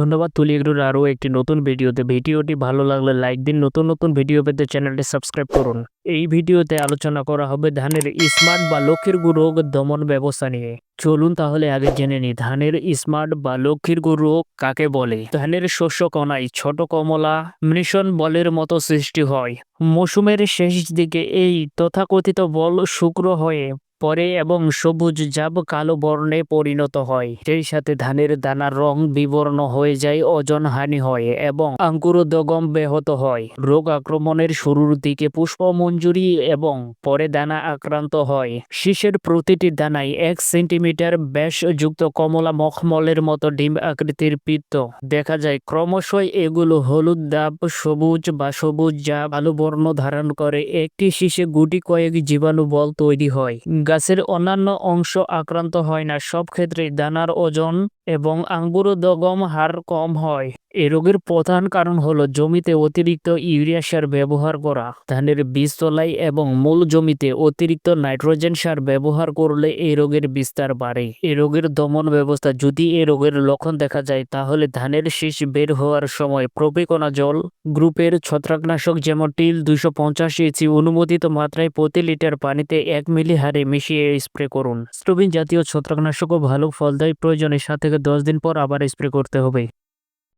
ধন্যবাদ। তুলি এগুলোর আরও একটি নতুন ভিডিওতে। ভিডিওটি ভালো লাগলে লাইক দিন। নতুন নতুন ভিডিও পেতে চ্যানেলটি সাবস্ক্রাইব করুন। এই ভিডিওতে আলোচনা করা হবে ধানের স্মার্ট বা লক্ষ্মীর রোগ দমন ব্যবস্থা নিয়ে। চলুন তাহলে আগে জেনে নিই, ধানের স্মার্ট বা লক্ষ্মীর রোগ কাকে বলে? ধানের শস্য কণায় ছোট কমলা মিশন বলের মতো সৃষ্টি হয়। মৌসুমের শেষ দিকে এই তথাকথিত বল শুক্র হয়ে পরে এবং সবুজ জাব কালো বর্ণে পরিণত হয়। সেই সাথে ধানের দানার রং বিবর্ণ হয়ে যায়, ওজন হানি হয় এবং আঙ্কুরোদগম ব্যাহত হয়। রোগ আক্রমণের শুরুর দিকে পুষ্পমঞ্জুরি এবং পরে দানা আক্রান্ত হয়। শীষের প্রতিটি দানায় এক সেন্টিমিটার ব্যাসযুক্ত কমলা মখমলের মতো ডিম আকৃতির পিত্ত। দেখা যায়, ক্রমশই এগুলো হলুদ দাব, সবুজ বা সবুজ জাব আলু বর্ণ ধারণ করে। একটি শীষে গুটি কয়েক জীবাণু বল তৈরি হয়। গাছের অন্যান্য অংশ আক্রান্ত হয় না, সব ক্ষেত্রেই দানার ওজন এবং আঙ্গুরোদগম হার কম হয়। এ রোগের প্রধান কারণ হলো জমিতে অতিরিক্ত ইউরিয়া সার ব্যবহার করা, ধানের বীজতলায় এবং মূল জমিতে অতিরিক্ত নাইট্রোজেন সার ব্যবহার করলে এই রোগের বিস্তার বাড়ে। এ রোগের দমন ব্যবস্থা, যদি এ রোগের লক্ষণ দেখা যায়, তাহলে ধানের শীষ বের হওয়ার সময় প্রপিকোনা জল, গ্রুপের ছত্রাকনাশক যেমন টিল দুইশো পঞ্চাশ ইঞ্চি অনুমোদিত মাত্রায় প্রতি লিটার পানিতে এক মিলি হারে মিশিয়ে স্প্রে করুন। স্টোবিন জাতীয় ছত্রাকনাশকও ভালো ফল দেয় প্রয়োজনে সাত থেকে দশ দিন পর আবার স্প্রে করতে হবে।